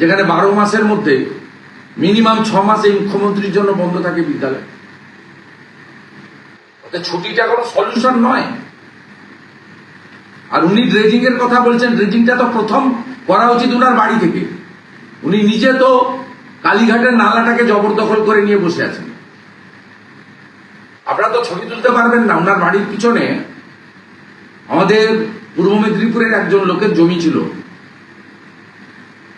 যেখানে বারো মাসের মধ্যে মিনিমাম ছ মাস এই মুখ্যমন্ত্রীর জন্য বন্ধ থাকে বিদ্যালয়। ছুটিটা কোনো সলিউশন নয়। আর উনি ড্রেজিং এর কথা বলছেন, ড্রেজিংটা তো প্রথম করা উচিত উনার বাড়ি থেকে। উনি নিজে তো কালীঘাটের নালাটাকে জবরদখল করে নিয়ে বসে আছেন। আপনারা তো ছবি তুলতে পারবেন না ওনার বাড়ির পিছনে আমাদের পূর্ব মেদিনীপুরের একজন লোকের জমি ছিল।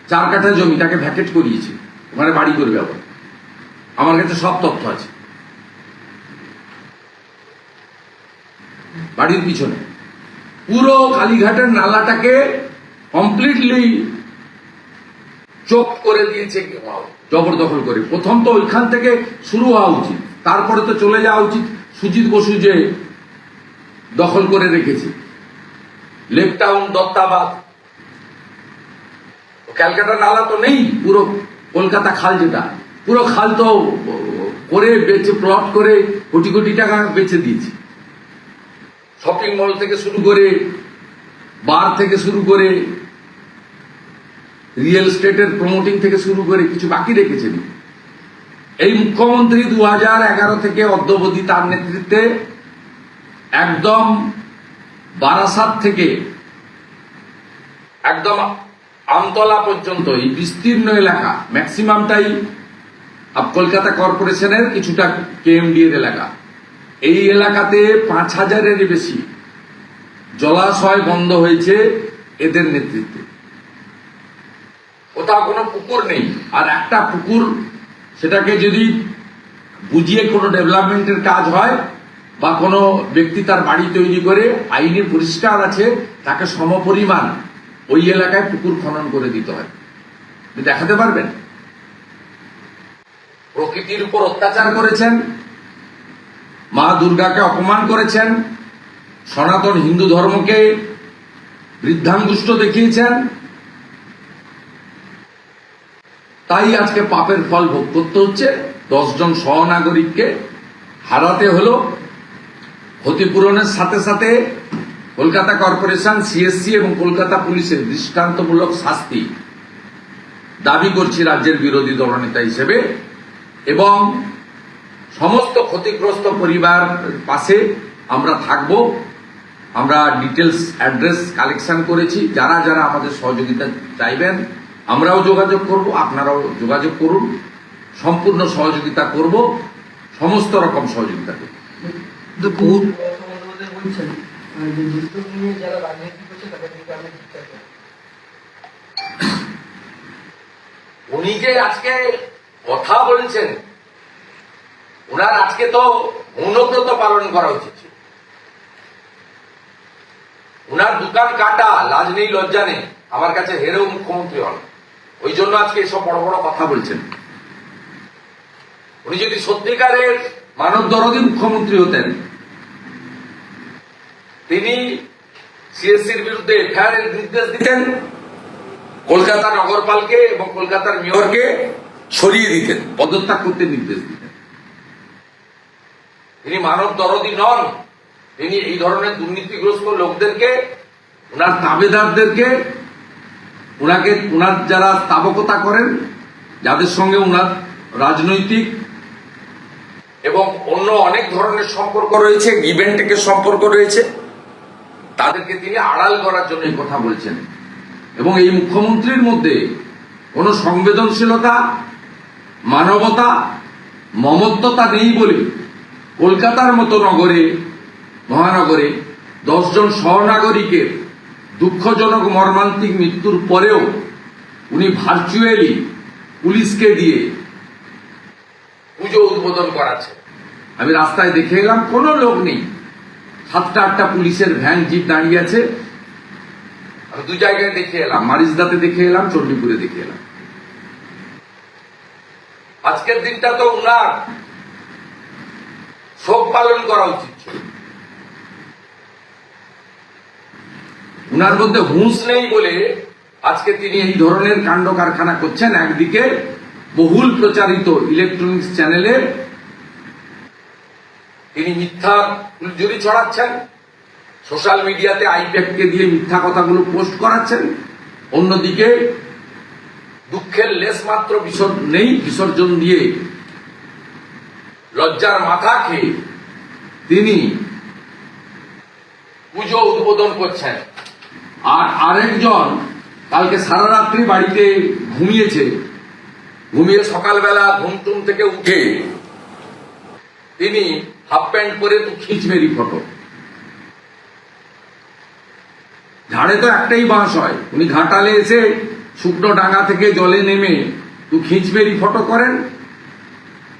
চার কাঠা জমি তাকে ভ্যাকেট করিয়েছে। ওখানে বাড়ি করবে আবার। আমার কাছে সব তথ্য আছে। বাড়ির পিছনে। পুরো কালীঘাটের নালাটাকে কমপ্লিটলি চোখ করে দিয়েছে জবরদখল করে। প্রথম তো ওইখান থেকে শুরু হওয়া উচিত। তারপরে তো চলে যাওয়া উচিত। সুজিত বসু যে দখল করে রেখেছে। Lake town Dattabad. ক্যালকাটা নালা তো নেই, পুরো কলকাতা খাল যেটা। পুরো খাল তো করে বেচে প্লট করে কোটি কোটি টাকা বেচে দিয়েছে। শপিং মল থেকে শুরু করে বার থেকে শুরু করে রিয়েল স্টেটের প্রমোটিং থেকে শুরু করে কিছু বাকি রেখেছেন। এই মুখ্যমন্ত্রী দু হাজার এগারো থেকে অদ্যবধি তার নেতৃত্বে একদম বারাসাত থেকে, একদম আমতলা পর্যন্ত, এই বিস্তীর্ণ এলাকা ম্যাক্সিমামটাই কলকাতা কর্পোরেশনের কিছুটা কেএমডি এর এলাকা। এই এলাকাতে পাঁচ হাজারের বেশি জলাশয় বন্ধ হয়েছে এদের নেতৃত্বে। কোথাও কোনো পুকুর নেই, আর একটা পুকুর, সেটাকে যদি বুঝিয়ে কোনো ডেভেলপমেন্টের কাজ হয়, বা কোনো ব্যক্তি তার বাড়ি তৈরি করে আইনে পরিষ্কার আছে, তাকে সমপরিমাণ ওই এলাকায় পুকুর খনন করে দিতে হয়। দেখাতে পারবেন? প্রকৃতির উপর অত্যাচার করেছেন, মা দুর্গাকে অপমান করেছেন, সনাতন হিন্দু ধর্মকে বৃদ্ধাঙ্গুষ্ট দেখিয়েছেন। তাই আজকে পাপের ফল ভোগ করতে হচ্ছে। দশজন সহনাগরিককে হারাতে হলো। ক্ষতিপূরণের সাথে সাথে কলকাতা কর্পোরেশন সিএসসি এবং কলকাতা পুলিশের দৃষ্টান্তমূলক শাস্তি দাবি করছি রাজ্যের বিরোধী দলনেতা হিসেবে এবং সমস্ত ক্ষতিগ্রস্ত পরিবার পাশে আমরা থাকব আমরা ডিটেলস অ্যাড্রেস কালেকশন করেছি যারা যারা আমাদের সহযোগিতা চাইবেন আমরাও যোগাযোগ করব আপনারাও যোগাযোগ করুন সম্পূর্ণ সহযোগিতা করব সমস্ত রকম সহযোগিতা করব করি। উনি যে আজকে কথা বলছেন ওনার আজকে তো মৌনব্রত পালন করা উচিত। ওনার দোকান কাটা, লাজ নেই, লজ্জা নেই। আমার কাছে হেরেও মুখ্যমন্ত্রী হন। ওই জন্য আজকে এসব বড় বড় কথা বলছেন। উনি যদি সত্যিকারের মানব দরদি মুখ্যমন্ত্রী হতেন তিনি সিএসসির বিরুদ্ধে এফআইআর নির্দেশ দিতেন, কলকাতা নগরপালকে এবং কলকাতার মেয়রকে সরিয়ে দিতেন, পদত্যাগ করতে নির্দেশ দিতেন। তিনি মানব দরদি নন। তিনি এই ধরনের দুর্নীতিগ্রস্ত লোকদেরকে, ওনার তাবেদারদেরকে ওনাকে, ওনার যারা স্থাপকতা করেন, যাদের সঙ্গে ওনার রাজনৈতিক এবং অন্য অনেক ধরনের সম্পর্ক রয়েছে ইভেন্টের সম্পর্ক রয়েছে তাদেরকে তিনি আড়াল করার জন্য কথা বলছেন। এবং এই মুখ্যমন্ত্রীর মধ্যে কোনো সংবেদনশীলতা, মানবতা, মমত্বতা নেই বলে কলকাতার মতো নগরে, মহানগরে দশজন সহনাগরিকের দুঃখজনক মর্মান্তিক মৃত্যুর পরেও উনি ভার্চুয়ালি পুলিশকে দিয়ে পুজো উদ্বোধন করাচ্ছেন। আমি রাস্তায় দেখে এলাম, কোনো লোক নেই। সাতটা আটটা পুলিশের ভ্যান জিপ দাঁড়িয়ে আছে। দু জায়গায় দেখে এলাম, মারিজদাতে দেখে এলাম, চণ্ডীপুরে দেখে এলাম। আজকের দিনটা তো উনার শোক পালন করা উচিত উনার মধ্যে হুঁশ নেই বলে আজকে তিনি এই ধরনের কাণ্ড কারখানা করছেন। একদিকে বহুল প্রচারিত ইলেকট্রনিক্স চ্যানেলে তিনি মিথ্যা ফুলঝুরি ছড়াচ্ছেন, সোশ্যাল মিডিয়াতে আইপ্যাককে দিয়ে মিথ্যা কথাগুলো পোস্ট করাচ্ছেন, অন্যদিকে দুঃখের লেশ মাত্র নেই বিসর্জন দিয়ে লজ্জার মাথা খেয়ে তিনি পুজো উদ্বোধন করছেন। আর আরেকজন কালকে সারা রাত্রি বাড়িতে ঘুমিয়েছে। ঘুমিয়ে সকালবেলা ঘুম টুম থেকে উঠে তিনি হাফ প্যান্ট পরে তো খিঁচমেরি ফটো। ঝাড়ে তো একটাই বাঁশ হয়। উনি ঘাটালে এসে শুকনো ডাঙা থেকে জলে নেমে তো খিঁচমেরি ফটো করেন।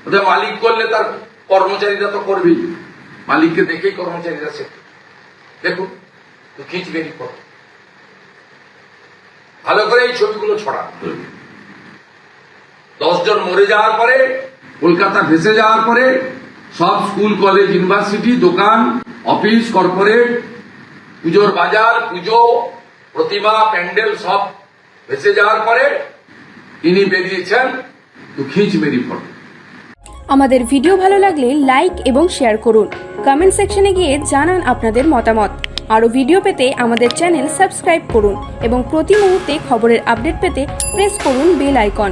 ওদের মালিক করলে তার কর্মচারীরা তো করবেই। মালিককে দেখেই কর্মচারীরা শেখে দেখুন তো খিঁচমেরি ফটো। ভালো করে এই ছবিগুলো ছড়া দশজন মরে যাওয়ার পরে, কলকাতা ভেসে যাওয়ার পরে সব স্কুল, কলেজ, ইউনিভার্সিটি, দোকান, অফিস, কর্পোরেট, পুজোর বাজার, পুজো, প্রতিমা, প্যান্ডেল সব ভেসে যাওয়ার পরে ইনি বেরিয়েছেন তো খিঁচ মেরি ফটো আমাদের ভিডিও ভালো লাগলে লাইক এবং শেয়ার করুন। কমেন্ট সেকশনে গিয়ে জানান আপনাদের মতামত। আরও ভিডিও পেতে আমাদের চ্যানেল সাবস্ক্রাইব করুন এবং প্রতি মুহূর্তে খবরের আপডেট পেতে প্রেস করুন বেল আইকন।